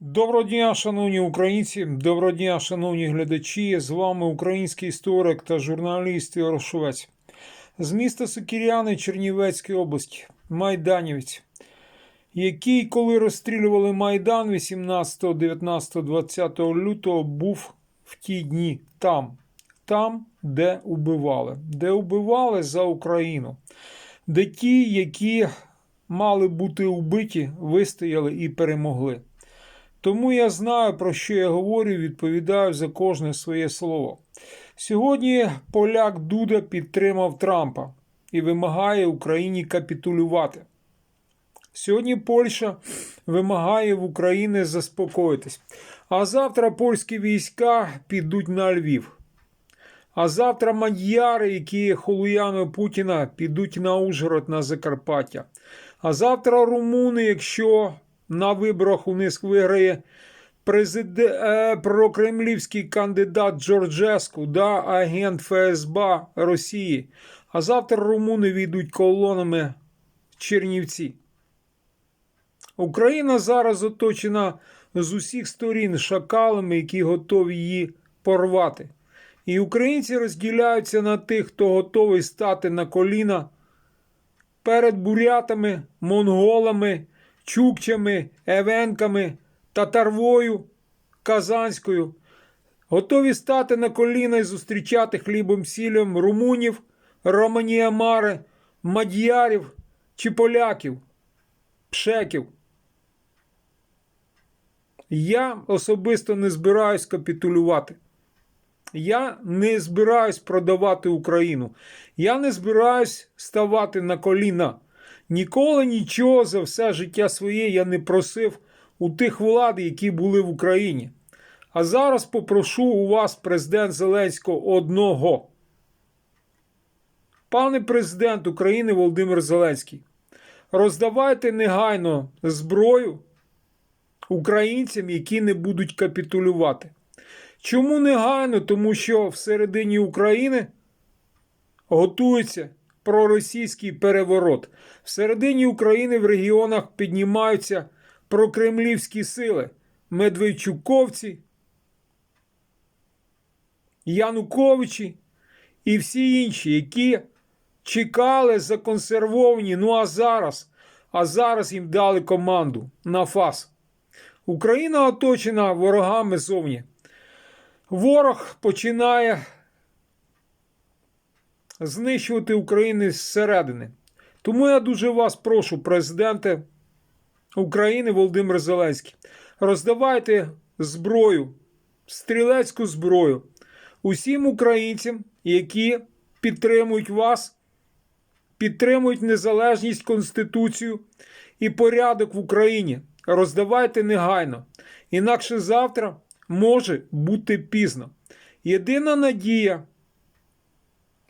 Доброго дня, шановні українці, доброго дня, шановні глядачі. З вами український історик та журналіст Ігор Швець. З міста Сокіряни Чернівецької області, Майданівець, який, коли розстрілювали Майдан 18, 19, 20 лютого, був в ті дні там, там, де убивали, де убивали за Україну, де ті, які мали бути убиті, вистояли і перемогли. Тому я знаю, про що я говорю, відповідаю за кожне своє слово. Сьогодні поляк Дуда підтримав Трампа і вимагає Україні капітулювати. Сьогодні Польща вимагає в Україні заспокоїтись. А завтра польські війська підуть на Львів. А завтра мадяри, які є холуями Путіна, підуть на Ужгород на Закарпаття. А завтра румуни, якщо на виборах у них виграє президент, е, прокремлівський кандидат Джорджеску, да, агент ФСБ Росії. А завтра румуни війдуть колонами Чернівці. Україна зараз оточена з усіх сторін шакалами, які готові її порвати. І українці розділяються на тих, хто готовий стати на коліна перед бурятами, монголами, чукчами, евенками, татарвою, казанською, готові стати на коліна і зустрічати хлібом сілем румунів, романіамари, мад'ярів чи поляків, пшеків. Я особисто не збираюсь капітулювати. Я не збираюсь продавати Україну. Я не збираюсь ставати на коліна. Ніколи нічого за все життя своє я не просив у тих влад, які були в Україні. А зараз попрошу у вас, президент Зеленського, одного. Пане президент України Володимир Зеленський, роздавайте негайно зброю українцям, які не будуть капітулювати. Чому негайно? Тому що всередині України готується проросійський переворот. Всередині України в регіонах піднімаються прокремлівські сили, Медведчуковці, Януковичі і всі інші, які чекали законсервовані. Ну а зараз, а зараз їм дали команду на фас. Україна оточена ворогами зовні. Ворог починає знищувати Україну зсередини. Тому я дуже вас прошу, президенте України Володимир Зеленський, роздавайте зброю, стрілецьку зброю усім українцям, які підтримують вас, підтримують незалежність, Конституцію і порядок в Україні. Роздавайте негайно. Інакше завтра може бути пізно. Єдина надія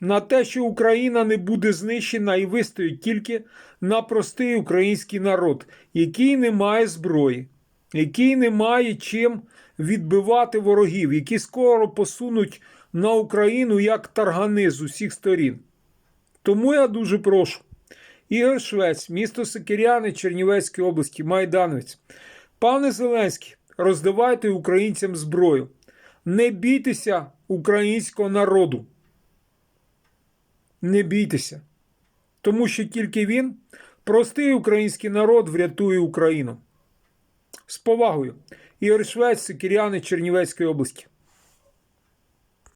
на те, що Україна не буде знищена і вистоїть тільки на простий український народ, який не має зброї, який не має чим відбивати ворогів, які скоро посунуть на Україну як таргани з усіх сторін. Тому я дуже прошу. Ігор Швець, місто Сокиряни Чернівецької області, Майдановець. Пане Зеленський, роздавайте українцям зброю. Не бійтеся українського народу. Не бійтеся. Тому що тільки він, простий український народ, врятує Україну. З повагою. Ігор Швець, Сокиряни Чернівецької області.